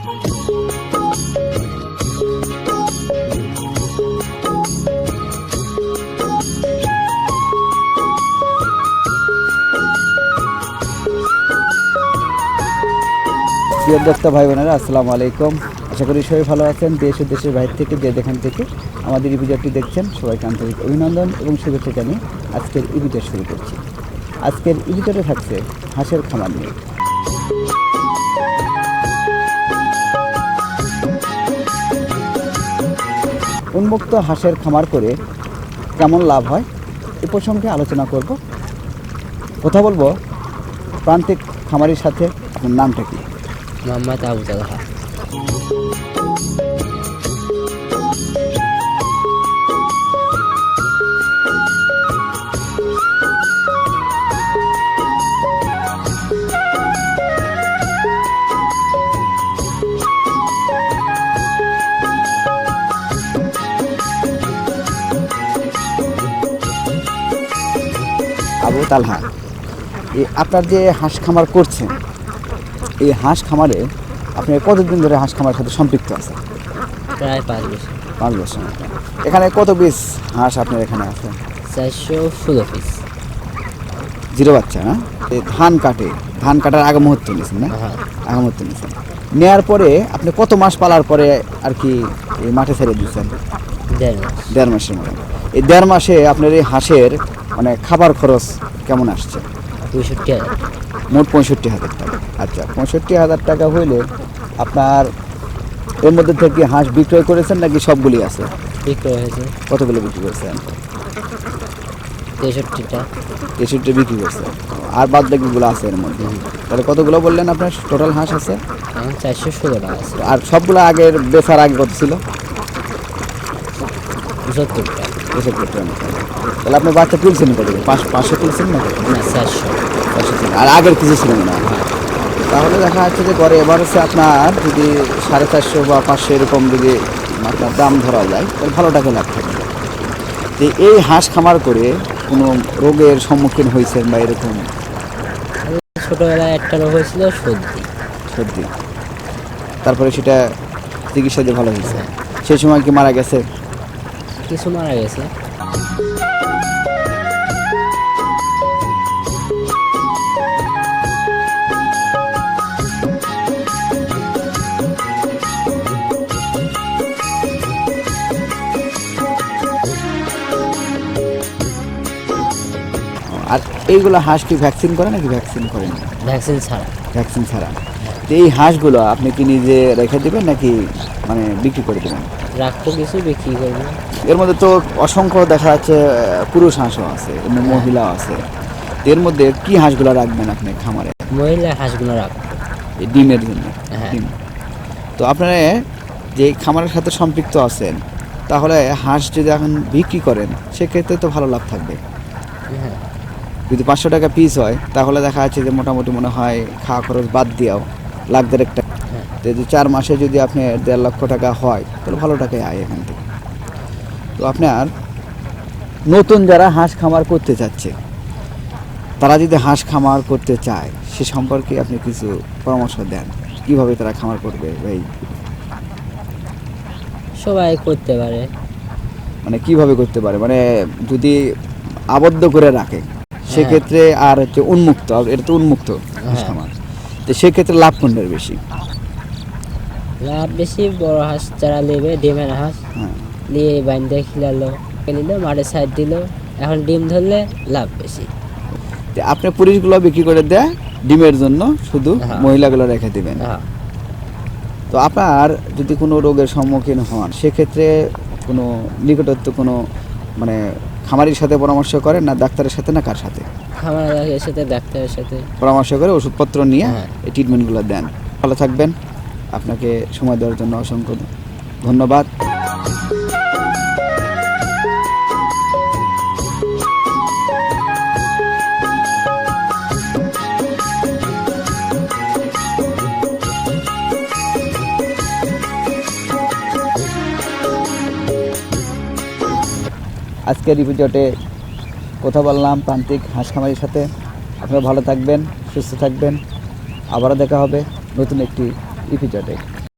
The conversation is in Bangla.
প্রিয় ভাই বোনেরা, আসসালামু আলাইকুম। আশা করি সবাই ভালো আছেন, দেশ ও দেশের বাইরে থেকে, যে যেখান থেকে আমাদের এই ভিডিওটি দেখছেন, সবাইকে আন্তরিক অভিনন্দন এবং শুভেচ্ছা জানিয়ে আজকের এই ভিডিও শুরু করছি। আজকের এই ভিডিওতে থাকছে হাঁসের খামার নিয়ে। উন্মুক্ত হাঁসের খামার করে কেমন লাভ হয়? এ প্রসঙ্গে আলোচনা করব। কথা বলব প্রান্তিক খামারের সাথে। আপনার নামটা কি? মোহাম্মদ আবু তালহা তালহা। এই আপনার যে হাঁস খামার করছেন এই হাঁস খামারে আপনি কতদিন ধরে হাঁস খামারের সাথে সম্পৃক্ত আছেন? প্রায় পাঁচ বছর। পাঁচ বছর। এখানে কত পিস হাঁস আপনার এখানে আছে? চারশো ষোলো পিস। জিরো বাচ্চা না এই ধান কাটে। ধান কাটার আগে মুহূর্ত নিয়েছেন না? হ্যাঁ। আগে মুহূর্ত নিয়েছেন। নেওয়ার পরে আপনি কত মাস পালার পরে আর কি এই মাঠে ছেড়ে দিচ্ছেন দেড় মাস। দেড় মাসের মতো এই দেড় মাসে আপনার এই হাঁসের মানে খাবার খরচ কেমন আসছে? পঁয়ষট্টি হাজার। মোট পঁয়ষট্টি হাজার টাকা। আচ্ছা পঁয়ষট্টি হাজার টাকা হইলে আপনার এর মধ্যে থেকে হাঁস বিক্রয় করেছেন নাকি সবগুলি আছে? বিক্রয় হয়েছে। কতগুলো বিক্রি করেছেন? তেষট্টিটা। তেষট্টি বিক্রি করছে আর বাদ বাকিগুলো আছে এর মধ্যে। তাহলে কতগুলো বললেন আপনার? টোটাল হাঁস আছে? চারশো ষোলোটা আছে। আর সবগুলো আগের বেচার আগে কত ছিল? সত্তরটা তেষট্টি টাকা তাহলে আপনি বাচ্চা তুলছেন কত পাঁচ পাঁচশো তুলছেন না? না চারশো। চারশো। আর আগের কিছু ছিল না। তাহলে দেখা যাচ্ছে যে গড়ে এবার হচ্ছে আপনার যদি সাড়ে চারশো বা পাঁচশো এরকম যদি আপনার দাম ধরা যায় তাহলে ভালো টাকা লাভ থাকবে তো এই হাঁস খামার করে কোনো রোগের সম্মুখীন হয়েছেন বা এরকম? ছোটোবেলায় একটা রোগ হয়েছিল সর্দি। সর্দি। তারপরে সেটা চিকিৎসা দিয়ে ভালো হয়েছে। সেই সময় কি মারা গেছে? কিছু মারা গেছে। আর এইগুলো হাঁস কি ভ্যাকসিন করে নাকি ভ্যাকসিন করে করেন ভ্যাকসিন ছাড়া। ভ্যাকসিন ছাড়া। তো এই হাঁসগুলো আপনি কি নিজে রেখে দেবেন নাকি মানে বিক্রি করে দেবেন? রাখব কিছু বিক্রি করব। এর মধ্যে তো অসংখ্য দেখা যাচ্ছে পুরুষ হাঁসও আছে এমনি মহিলাও আছে। এর মধ্যে কি হাঁসগুলো রাখবেন আপনি খামারে? মহিলা হাঁসগুলো রাখব। ডিমের জন্য? হ্যাঁ। ডিম। তো আপনারা যে খামারের সাথে সম্পৃক্ত আছেন তাহলে হাঁস যদি এখন বিক্রি করেন সেক্ষেত্রে তো ভালো লাভ থাকবে। হ্যাঁ। যদি পাঁচশো টাকা পিস হয় তাহলে দেখা যাচ্ছে যে মোটামুটি মনে হয় খাওয়া খরচ বাদ দিয়েও লাখ টাকা। হ্যাঁ তো যদি চার মাসে যদি আপনি দেড় লক্ষ টাকা হয় তাহলে ভালো টাকায় আয় এখান থেকে। তো আপনার নতুন যারা হাঁস খামার করতে চাচ্ছে তারা যদি হাঁস খামার করতে চায় সে সম্পর্কে আপনি কিছু পরামর্শ দেন। কীভাবে তারা খামার করবে ভাই? সবাই করতে পারে। মানে কীভাবে করতে পারে? মানে যদি আবদ্ধ করে রাখে সেক্ষেত্রে আর হচ্ছে উন্মুক্ত এটা তো উন্মুক্ত হাঁস হ্যাঁ। খামার। তো সেক্ষেত্রে লাভ কোনটার বেশি? লাভ বেশি বড় হাঁস যারা নেবে ডিমের হাঁস হ্যাঁ। নিয়ে বাইন্দে খিলালো নিল মাঠে সাইড দিল। এখন ডিম ধরলে লাভ বেশি। আপনি পুরুষগুলো বিক্রি করে দেয় ডিমের জন্য শুধু হ্যাঁ। মহিলাগুলো রেখে দিবেন। হ্যাঁ। তো আপনার যদি কোনো রোগের সম্মুখীন হন সেক্ষেত্রে কোনো নিকটত্ব কোনো মানে খামারির সাথে পরামর্শ করেন না ডাক্তারের সাথে না কার সাথে? খামার এর সাথে ডাক্তারের সাথে। পরামর্শ করে ওষুধপত্র নিয়ে। এই ট্রিটমেন্টগুলো দেন। ভালো থাকবেন। আপনাকে সময় দেওয়ার জন্য অসংখ্য ধন্যবাদ। আজকের রিভিডিওতে কথা বললাম প্রান্তিক হাঁস খামারির সাথে। আপনারা ভালো থাকবেন, সুস্থ থাকবেন। আবারও দেখা হবে নতুন একটি এপিসোডে